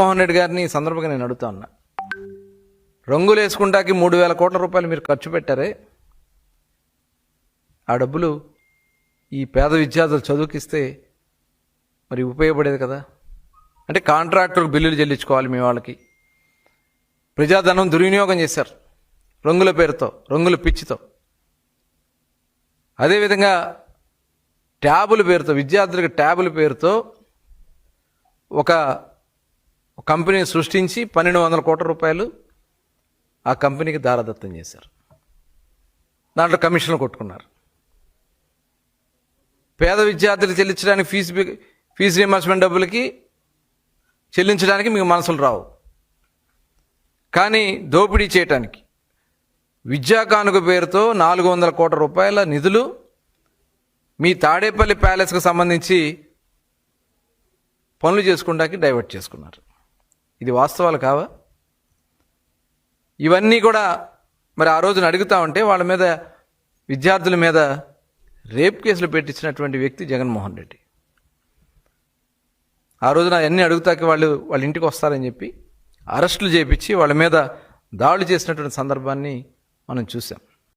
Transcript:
జగన్మోహన్ రెడ్డి గారిని ఈ సందర్భంగా నేను అడుగుతా ఉన్నా. రంగులు వేసుకుంటాకి మూడు వేల కోట్ల రూపాయలు మీరు ఖర్చు పెట్టారే. ఆ డబ్బులు ఈ పేద విద్యార్థులు చదువుకిస్తే మరి ఉపయోగపడేది కదా. అంటే కాంట్రాక్టర్ బిల్లులు చెల్లించుకోవాలి మీ వాళ్ళకి. ప్రజాధనం దుర్వినియోగం చేశారు. రంగుల పేరుతో రంగుల పిచ్చితో. అదేవిధంగా ట్యాబుల పేరుతో విద్యార్థులకు ట్యాబుల పేరుతో ఒక కంపెనీని సృష్టించి పన్నెండు వందల కోట్ల రూపాయలు ఆ కంపెనీకి దారదత్తం చేశారు. దాంట్లో కమిషన్లు కొట్టుకున్నారు. పేద విద్యార్థులు చెల్లించడానికి ఫీజు ఫీజు రియంబర్స్మెంట్ డబ్బులకి చెల్లించడానికి మీకు మనసులు రావు. కానీ దోపిడీ చేయటానికి విద్యా కానుక పేరుతో నాలుగు వందల కోట్ల రూపాయల నిధులు మీ తాడేపల్లి ప్యాలెస్కు సంబంధించి పనులు చేసుకోవడానికి డైవర్ట్ చేసుకున్నారు. ఇది వాస్తవాలు కావా? ఇవన్నీ కూడా మరి ఆ రోజున అడుగుతా ఉంటే వాళ్ళ మీద విద్యార్థుల మీద రేప్ కేసులు పెట్టించినటువంటి వ్యక్తి జగన్మోహన్ రెడ్డి. ఆ రోజున అన్నీ అడుగుతాకి వాళ్ళు వాళ్ళ ఇంటికి వస్తారని చెప్పి అరెస్టులు చేపించి వాళ్ళ మీద దాడులు చేసినటువంటి సందర్భాన్ని మనం చూసాం